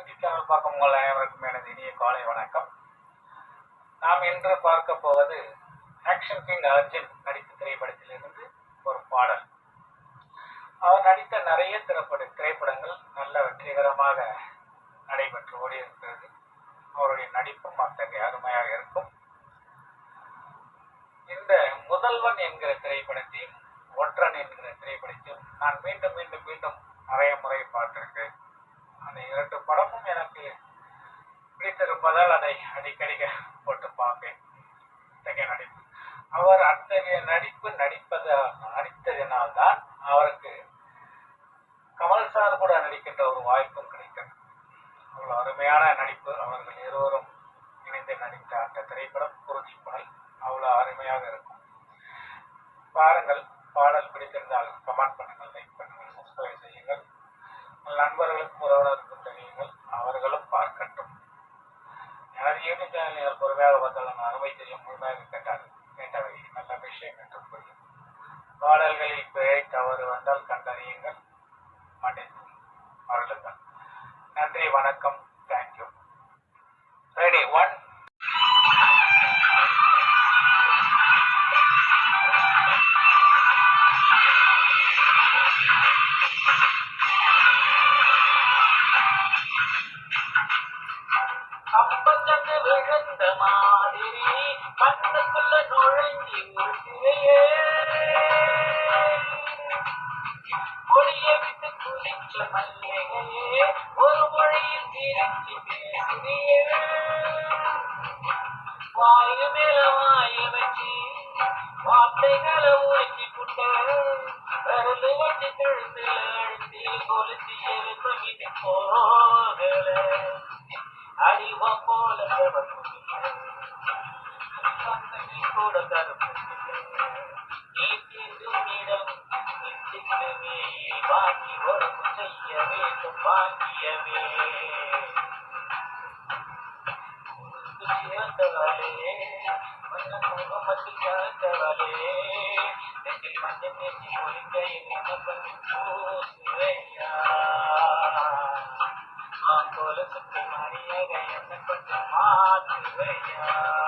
YouTube channel பார்க்கும் உங்கள் அனைவருக்கும் எனது இனிய காலை வணக்கம். நாம் இன்று பார்க்க போவது ஆக்ஷன் கிங் அர்ஜுன் நடித்த திரைப்படத்திலிருந்து ஒரு பாடல். அவர் நடித்த நிறைய திரைப்பட திரைப்படங்கள் நல்ல வெற்றிகரமாக நடைபெற்று ஓடி இருக்கிறது அவருடைய நடிப்பும் அத்தகைய அருமையாக இருக்கும். இந்த முதல்வன் என்கிற திரைப்படத்தையும் ஒற்றன் என்கிற திரைப்படத்தையும் நான் மீண்டும் மீண்டும் மீண்டும் நிறைய முறை பார்த்திருக்கேன் படமும் எனக்கு பிடித்திருப்பதால் அதை அடிக்கடி போட்டு பார்ப்பேன். அத்தகைய நடிப்பு. அவர் அத்தகைய நடிப்பு நடிப்பது நடித்ததினால்தான் அவருக்கு கமல் சார் கூட நடிக்கின்ற ஒரு வாய்ப்பும் கிடைக்கிறது அவ்வளவு அருமையான நடிப்பு. அவர்கள் இருவரும் இணைந்து நடித்த அந்த திரைப்படம் குருதி பாடல் அவ்வளவு அருமையாக இருக்கும். பாருங்கள் பாடல் பிடித்திருந்தால் கமெண்ட் அந்த கேட்டவை நல்ல விஷயம் என்று புரியும் பாடல்களில் பிழை தவறு வந்தால் கண்டறியுங்கள். மன்னித்து அவர்களுக்கு நன்றி வணக்கம். தேங்க்யூ ரெடி ஒன் அப்பச்சந்து விழுந்த மாதிரி கண்ணுக்குள்ள நுழைஞ்சி விழுகிறையே கொடிய விட்டு குளிச்ச மல்லிகையே ஒரு மொழியில் திரிச்சு பேசுறியே வாயு மேல வாயு வச்சு வார்த்தைகளை உழைச்சி புட்ட விரலு வச்சு கழுத்துல அழுத்தி கொலுத்தி எழுப்பி போகல علي وقال أيضا Thank you. Pennsylvania.